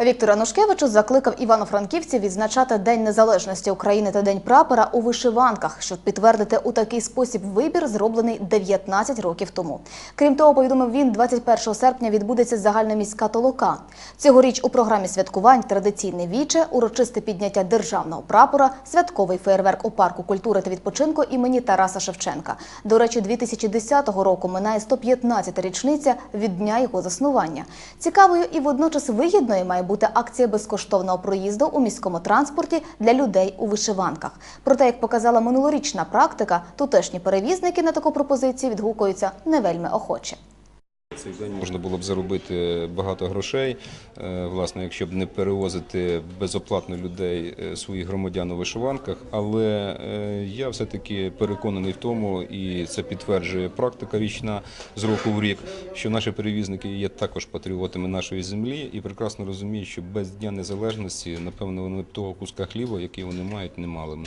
Віктор Янушкевичус закликав івано-франківців відзначати День Незалежності України та День прапора у вишиванках, щоб підтвердити у такий спосіб вибір, зроблений 19 років тому. Крім того, повідомив він, 21 серпня відбудеться загальноміська толока. Цьогоріч у програмі святкувань традиційне віче, урочисте підняття державного прапора, святковий феєрверк у парку культури та відпочинку імені Тараса Шевченка. До речі, 2010 року минає 115-та річниця від дня його заснування. Цікавою і водночас вигідною має бути акція безкоштовного проїзду у міському транспорті для людей у вишиванках. Проте, як показала минулорічна практика, тутешні перевізники на таку пропозицію відгукуються не вельми охоче. Цей день можна було б заробити багато грошей, е, власне, якщо б не перевозити безоплатно людей е, своїх громадян у вишиванках. Але е, я все-таки переконаний в тому, і це підтверджує практика річна з року в рік, що наші перевізники є також патріотами нашої землі і прекрасно розуміють, що без Дня Незалежності, напевно, вони б того куска хліба, який вони мають, не мали.